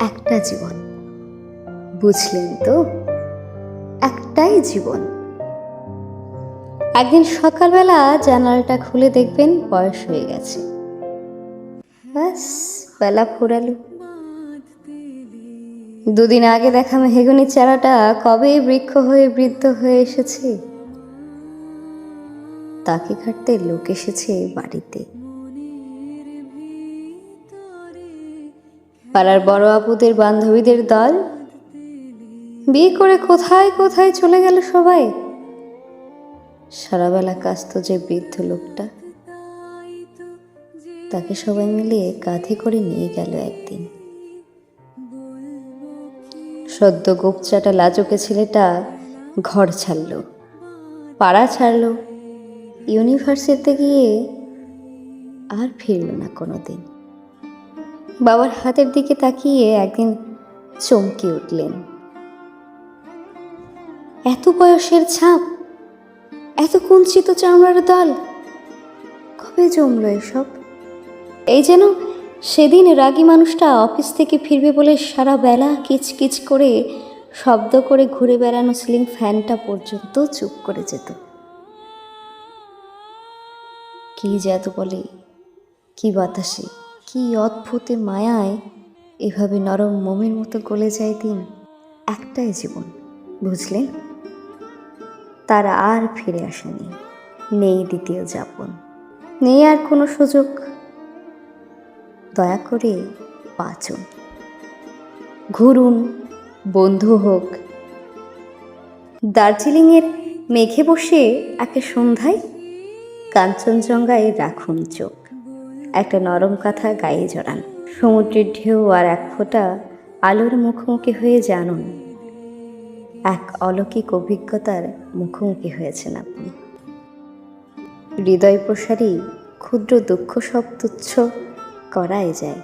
একটা জীবন। বুঝলেন তো? একটাই জীবন। একদিন সকালবেলা জানালাটা খুলে দেখবেন বয়স হয়ে গেছে। ব্যাস, বেলা ফুরালো। দুদিন আগে দেখা মেহেগুনির চারাটা কবে বৃক্ষ হয়ে বৃদ্ধ হয়ে এসেছে? তাকে খাটতে লোক এসেছে বাড়িতে। পাড়ার বড় আপুদের বান্ধবীদের দল? বিয়ে করে কোথায় কোথায় চলে গেল সবাই? সারাবেলা কাস্ত যে বৃদ্ধ লোকটা। তাকে সবাই মিলে কাঁধে করে নিয়ে গেল একদিন। সদ্য গোপচাটা লাজকে ছেলেটা ঘর ছাড়ল, পাড়া ছাড়ল, ইউনিভার্সিটিতে গিয়ে আর ফিরল না কোনো দিন বাবার হাতের দিকে তাকিয়ে একদিন চমকে উঠলেন। এত বয়সের ছাপ, এত কুঞ্চিত চামড়ার দল, কবে জমলো এসব? এই যেন সেদিন রাগী মানুষটা অফিস থেকে ফিরবে বলে সারা বেলা কিচকিচ করে শব্দ করে ঘুরে বেড়ানো সিলিং ফ্যানটা পর্যন্ত চুপ করে যেত। কি জাত বলে, কি বাতাসে কি অদ্ভুতে মায়ায় এভাবে নরম মোমের মতো গলে যায় দিন। একটাই জীবন বুঝলেন তার আর ফিরে আসেনি, নেই দ্বিতীয় যাপন। নেই আর কোনো সুযোগ। দয়া করে বাঁচুন। ঘুরুন, বন্ধু হোক। দার্জিলিংয়ের মেঘে বসে একে সন্ধ্যায় কাঞ্চনজঙ্ঘায় রাখুন চোখ। একটা নরম কাঁথা গায়ে জড়ান। সমুদ্রের ঢেউ আর এক ফোঁটা আলোর মুখোমুখি হয়ে জানুন। এক অলৌকিক অভিজ্ঞতার মুখোমুখি হয়েছেন আপনি। হৃদয় প্রসারী ক্ষুদ্র দুঃখ সব তুচ্ছ করাই যায়।